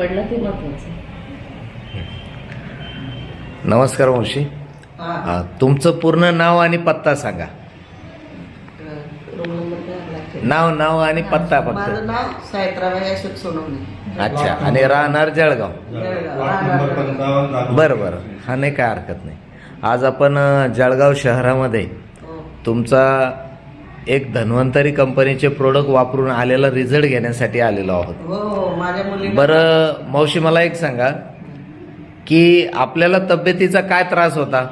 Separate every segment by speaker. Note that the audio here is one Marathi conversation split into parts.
Speaker 1: पडला ते महत्वाचं
Speaker 2: नमस्कार वंशी.
Speaker 3: हा.
Speaker 2: तुमचं पूर्ण नाव आणि पत्ता सांगा.
Speaker 3: रूम नंबर काय लागते?
Speaker 2: नाव नाव आणि पत्ता फक्त.
Speaker 3: माझं नाव सायत्राबाई अशोक सोनवणे.
Speaker 2: अच्छा आणि राहणार जळगाव. बरं बरं. हा नाही काय हरकत नाही. आज आपण जळगाव शहरामध्ये
Speaker 3: हो.
Speaker 2: तुमचा एक धन्वंतरी कंपनीचे प्रोडक्ट वापरून आलेला रिझल्ट घेण्यासाठी आलेलो आहोत.
Speaker 3: हो
Speaker 2: बरं मावशी मला एक सांगा की आपल्याला तब्येतीचा काय त्रास होता?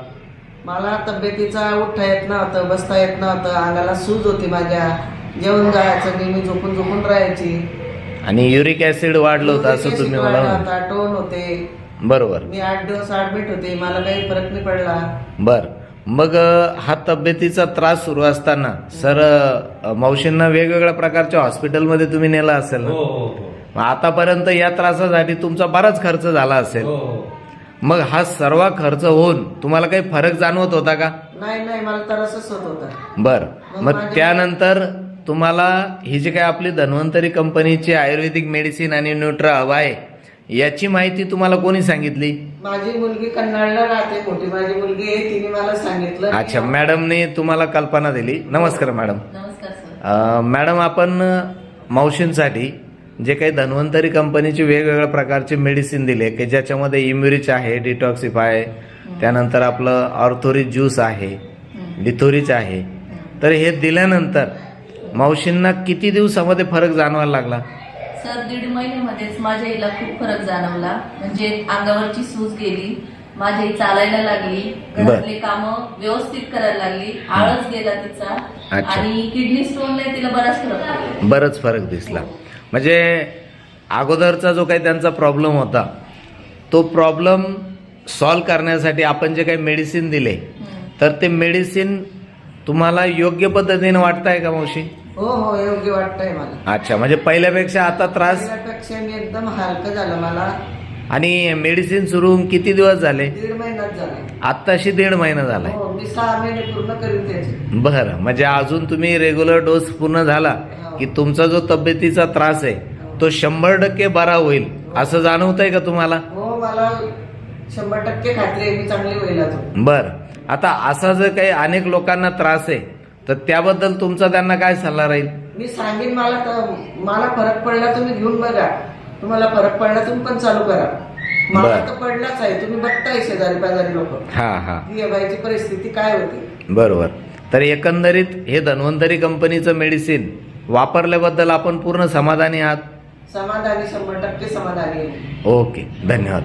Speaker 3: मला तब्येतीचा उठता येत नव्हतं बसता येत नव्हतं अंगाला सूज होती माझ्या जेवण जायचं नाही मी झोपून झोपून राहायची.
Speaker 2: आणि युरिक ऍसिड वाढलं होतं असं तुम्ही मला
Speaker 3: टोन होते.
Speaker 2: बरोबर.
Speaker 3: मी आठ दिवस ऍडमिट होते मला काही फरक नाही पडला.
Speaker 2: बर. मग हा तब्येतीचा त्रास सुरू असताना सर मावशींना वेगवेगळ्या प्रकारच्या हॉस्पिटलमध्ये तुम्ही नेला असेल ना?
Speaker 4: हो हो हो.
Speaker 2: मग आतापर्यंत या त्रासासाठी तुमचा बराच खर्च झाला असेल.
Speaker 4: हो हो.
Speaker 2: मग हा सर्व खर्च होऊन तुम्हाला काही फरक जाणवत होता का?
Speaker 3: नाही नाही मला तरसच होत होता.
Speaker 2: बर.
Speaker 3: मग
Speaker 2: त्यानंतर तुम्हाला ही जी काय आपली धन्वंतरी कंपनीची आयुर्वेदिक मेडिसिन आणि न्यूट्रा हवा आहे याची माहिती तुम्हाला कोणी सांगितली?
Speaker 3: माझी मुलगी कन्नाडला राहते मोठी माझी मुलगी आहे तिने मला सांगितलं.
Speaker 2: अच्छा मॅडमने तुम्हाला कल्पना दिली. नमस्कार मॅडम.
Speaker 1: नमस्कार सर.
Speaker 2: अ, मॅडम आपण मावशींसाठी जे काही धन्वंतरी कंपनीचे वेगवेगळ्या प्रकारचे मेडिसिन दिले की ज्याच्यामध्ये इम्युरिच आहे डिटॉक्सिफाय त्यानंतर आपलं ऑर्थोरिच ज्यूस आहे लिथोरिच आहे. तर हे दिल्यानंतर मावशींना किती दिवसामध्ये फरक जाणवायला लागला?
Speaker 1: सर दीड महिन्यामध्येच माझ्या आईला खूप फरक जाणवला. म्हणजे अंगावरची सूज गेली माझी आई चालायला लागली घरातली कामं व्यवस्थित करायला लागली आळस गेला तिचा
Speaker 2: अच्छा.
Speaker 1: आणि किडनी स्टोनला तिला बराच फरक पडला.
Speaker 2: बरंच फरक दिसला. म्हणजे अगोदरचा जो काही त्यांचा प्रॉब्लेम होता तो प्रॉब्लेम सॉल्व करण्यासाठी आपण जे काही मेडिसिन दिले तर ते मेडिसिन तुम्हाला योग्य पद्धतीने वाटताय का मावशी?
Speaker 3: हो हो योग्य वाटतंय मला.
Speaker 2: अच्छा म्हणजे पहिल्यापेक्षा आता त्रास
Speaker 3: पहिल्यापेक्षा मी एकदम हलकं झालं मला.
Speaker 2: आणि मेडिसिन सुरू होऊन किती दिवस झाले?
Speaker 3: दीड महिन्यात झालं.
Speaker 2: आत्ताशी दीड महिना झालाय.
Speaker 3: हो मी सहा महिने पूर्ण करीन त्याचे.
Speaker 2: बरं म्हणजे अजून तुम्ही रेग्युलर डोस पूर्ण झाला की तुमचा जो तब्येतीचा त्रास आहे तो शंभर टक्के बरा होईल असं जाणवतंय का तुम्हाला?
Speaker 3: हो मला शंभर टक्के खात्री आहे मी चांगली होईल अजून.
Speaker 2: बर आता असा जर काही अनेक लोकांना त्रास आहे तर त्याबद्दल तुमचा त्यांना काय सल्ला राहील?
Speaker 3: मी सांगेन मला तर मला फरक पडला तुम्ही घेऊन बघा. तुम्हाला फरक पडला तुम्ही पण चालू करा. मला
Speaker 2: बरं.
Speaker 3: तर पडलाच आहे. तुम्ही बघताय शेजारी पाजारी लोक.
Speaker 2: हा
Speaker 3: हा. बाईची परिस्थिती काय होती?
Speaker 2: बरोबर. तर एकंदरीत हे धन्वंतरी कंपनीचं मेडिसिन वापरल्याबद्दल आपण पूर्ण समाधानी आहात?
Speaker 3: समाधानी शंभर टक्के समाधानी आहे
Speaker 2: ओके. धन्यवाद.